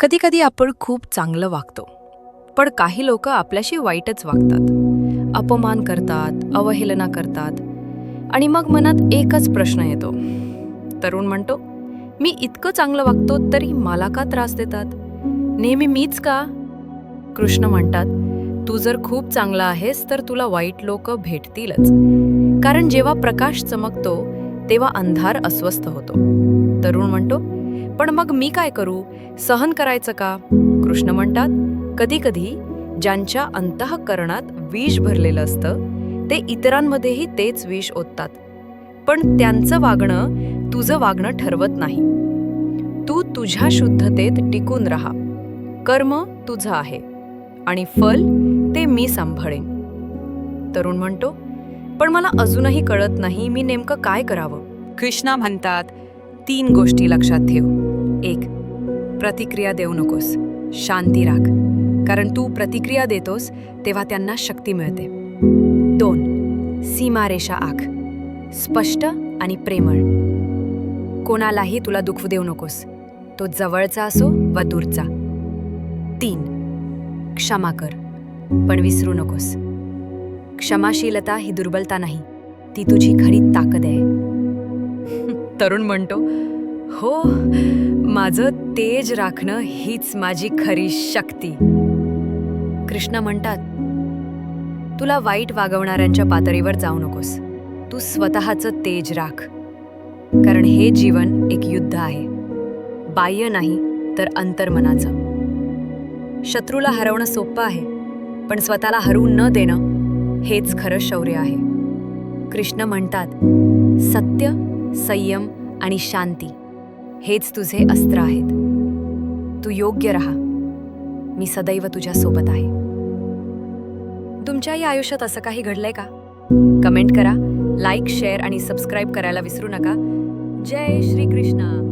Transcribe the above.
कधीकधी आपण खूप चांगलं वागतो. पण काही लोक आपल्याशी वाईटच वागतात. अपमान करतात अवहेलना करतात. आणि मग मनात एकच प्रश्न येतो. तरुण म्हणतो मी इतकं चांगलं वागतो तरी मला का त्रास देतात? नेहमी मीच का? कृष्ण म्हणतात तू जर खूप चांगला आहेस तर तुला वाईट लोक भेटतीलच. कारण जेव्हा प्रकाश चमकतो तेव्हा अंधार अस्वस्थ होतो. तरुण म्हणतो पण मग मी काय करू? सहन करायचं का? कृष्ण म्हणतात कधी कधी ज्यांच्या अंतःकरणात विष भरलेलं असतं ते इतरांमध्येही तेच विष ओततात. पण त्यांचं वागणं तुझं वागणं ठरवत नाही. तू तुझ्या शुद्धतेत टिकून राहा. कर्म तुझं आहे आणि फल ते मी सांभाळेन. तरुण म्हणतो पण मला अजूनही कळत नाही मी नेमकं काय करावं. कृष्णा म्हणतात तीन गोष्टी लक्षात ठेव. एक प्रतिक्रिया देऊ नकोस. शांती राख. कारण तू प्रतिक्रिया देतोस तेव्हा त्यांना शक्ती मिळते. दोन सीमारेषा आख. स्पष्ट आणि प्रेमळ. कोणालाही तुला दुखवू देऊ नकोस. तो जवळचा असो वा दूरचा. तीन क्षमा कर पण विसरू नकोस. क्षमाशीलता ही दुर्बलता नाही. ती तुझी खरी ताकद आहे. तरुण म्हणतो हो माझं तेज राखणं हीच माझी खरी शक्ती. कृष्ण म्हणतात तुला वाईट वागवणाऱ्यांच्या पातळीवर जाऊ नकोस. तू स्वतःचं तेज राख. कारण हे जीवन एक युद्ध आहे. बाह्य नाही तर अंतर्मनाचं. शत्रूला हरवणं सोपं आहे पण स्वतःला हरवून न देणं हेच खरं शौर्य आहे. कृष्ण म्हणतात सत्य संयम आणि शांती. हेच तुझे अस्त्र आहेत. तू योग्य राहा. मी सदैव तुझ्या सोबत आहे. तुमच्याही आयुष्यात असं काही घडलंय का? कमेंट करा लाईक शेअर आणि सबस्क्राईब करायला विसरू नका. जय श्रीकृष्ण.